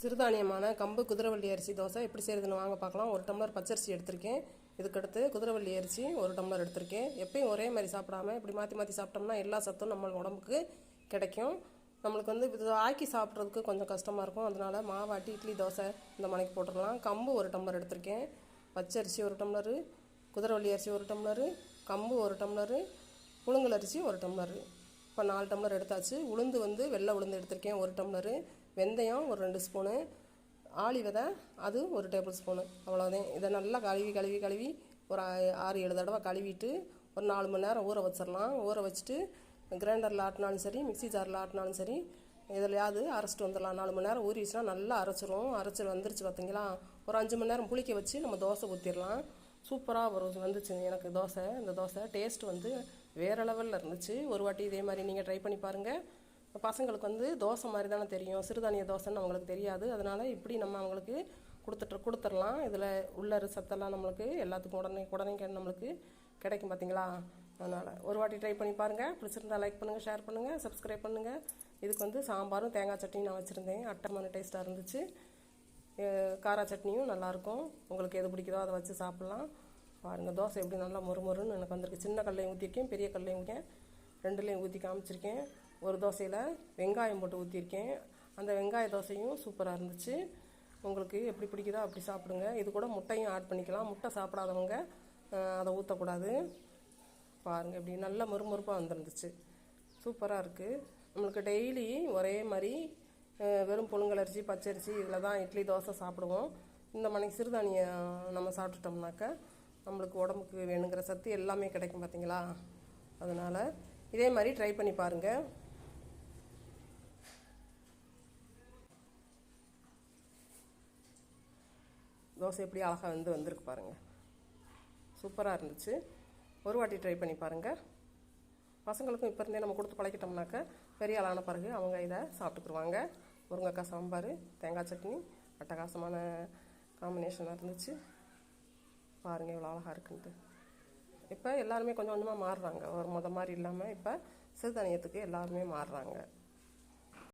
சிறுதானியமான கம்பு குதிரவள்ளி அரிசி தோசை எப்படி செய்கிறதுன்னு வாங்க பார்க்கலாம். ஒரு டம்ளர் பச்சரிசி எடுத்திருக்கேன். இதுக்கடுத்து குதிரவள்ளி அரிசி ஒரு டம்ளர் எடுத்திருக்கேன். எப்பயும் ஒரே மாதிரி சாப்பிடாம இப்படி மாற்றி மாற்றி சாப்பிட்டோம்னா எல்லா சத்தும் நம்ம உடம்புக்கு கிடைக்கும். நம்மளுக்கு வந்து இது ஆக்கி சாப்பிட்றதுக்கு கொஞ்சம் கஷ்டமாக இருக்கும். அதனால மாவாட்டி இட்லி தோசை இந்த மணிக்கு போட்டுடலாம். கம்பு ஒரு டம்ளர் எடுத்திருக்கேன். பச்சரிசி ஒரு டம்ளரு குதிரவள்ளி அரிசி ஒரு டம்ளரு கம்பு ஒரு டம்ளரு புழுங்கல் அரிசி ஒரு டம்ளரு. இப்போ நாலு டம்ளர் எடுத்தாச்சு. உளுந்து வந்து வெள்ளை உளுந்து எடுத்திருக்கேன். ஒரு டம்ளரு. வெந்தயம் ஒரு ரெண்டு ஸ்பூனு. ஆளி விதை அது ஒரு டேபிள் ஸ்பூனு. அவ்வளோதான் இதை நல்லா கழுவி கழுவி கழுவி ஒரு ஆறு ஏழு தடவை கழுவிட்டு ஒரு நாலு மணி நேரம் ஊற வச்சிடலாம். ஊற வச்சுட்டு கிரைண்டரில் ஆட்டினாலும் சரி மிக்ஸி ஜாரில் ஆட்டினாலும் சரி எதுலையாவது அரைச்சிட்டு வந்துடலாம். நாலு மணி நேரம் ஊறிச்சுன்னா நல்லா அரைச்சிரும். அரைச்சி வந்துருச்சு பார்த்தீங்களா? ஒரு அஞ்சு மணி நேரம் புளிக்க வச்சு நம்ம தோசை ஊற்றிடலாம் சூப்பராக வரும் வந்துச்சு எனக்கு தோசை இந்த தோசை டேஸ்ட் வந்து வேறு லெவலில் இருந்துச்சு. ஒரு வாட்டி இதே மாதிரி நீங்கள் ட்ரை பண்ணி பாருங்கள் பசங்களுக்கு வந்து தோசை மாதிரி தானே தெரியும். சிறுதானிய தோசைன்னு அவங்களுக்கு தெரியாது. அதனால் இப்படி நம்ம அவங்களுக்கு கொடுத்துட்டு கொடுத்துடலாம். இதில் உள்ள சத்தெல்லாம் நம்மளுக்கு எல்லாத்துக்கும் உடனே உடனே கே- நம்மளுக்கு கிடைக்கும் பார்த்தீங்களா அதனால் ஒரு வாட்டி ட்ரை பண்ணி பாருங்கள் பிடிச்சிருந்தா லைக் பண்ணுங்கள் ஷேர் பண்ணுங்கள் சப்ஸ்கிரைப் பண்ணுங்கள் இதுக்கு வந்து சாம்பாரும் தேங்காய் சட்னியும் நான் வச்சுருந்தேன். அட்டமான டேஸ்ட்டாக இருந்துச்சு. காரா சட்னியும் நல்லாயிருக்கும் உங்களுக்கு எது பிடிக்குதோ அதை வச்சு சாப்பிட்லாம். பாருங்கள் தோசை எப்படி நல்லா மொறு மொறுன்னு எனக்கு வந்திருக்கு. சின்ன கல்லையும் ஊற்றிருக்கேன் பெரிய கல்லையும் ஊற்றிருக்கேன் ரெண்டுலேயும் ஊற்றி காமிச்சிருக்கேன். ஒரு தோசையில் வெங்காயம் போட்டு ஊற்றிருக்கேன் அந்த வெங்காய தோசையும் சூப்பராக இருந்துச்சு. உங்களுக்கு எப்படி பிடிக்குதோ அப்படி சாப்பிடுங்க. இது கூட முட்டையும் ஆட் பண்ணிக்கலாம். முட்டை சாப்பிடாதவங்க அதை ஊற்றக்கூடாது பாருங்கள் இப்படி நல்லா மொறுமொறுப்பாக வந்துருந்துச்சு. சூப்பராக இருக்குது நம்மளுக்கு டெய்லி ஒரே மாதிரி வெறும் புழுங்கலரிசி பச்சரிசி இதில் தான் இட்லி தோசை சாப்பிடுவோம். இந்த மணிக்கு சிறுதானியம் நம்ம சாப்பிட்டுட்டோம்னாக்க நம்மளுக்கு உடம்புக்கு வேணுங்கிற சத்து எல்லாமே கிடைக்கும் பார்த்தீங்களா? அதனால் இதே மாதிரி ட்ரை பண்ணி பாருங்கள் தோசை எப்படி அழகாக வந்து வந்திருக்கு பாருங்கள் சூப்பராக இருந்துச்சு. ஒரு வாட்டி ட்ரை பண்ணி பாருங்கள் பசங்களுக்கும் இப்போ இருந்தே நம்ம கொடுத்து பழக்கிட்டோம்னாக்க பெரிய ஆளான பிறகு அவங்க இதை சாப்பிட்டுக்குருவாங்க. முருங்கைக்காய் சாம்பார் தேங்காய் சட்னி அட்டகாசமான காம்பினேஷனாக இருந்துச்சு. பாருங்கள் இவ்வளோ அழகாக இருக்குன்ட்டு. இப்போ எல்லாருமே கொஞ்சம் கொஞ்சமாக மாறுறாங்க. ஒரு முத மாதிரி இல்லாமல் இப்போ சிறுதானியத்துக்கு எல்லாருமே மாறுறாங்க.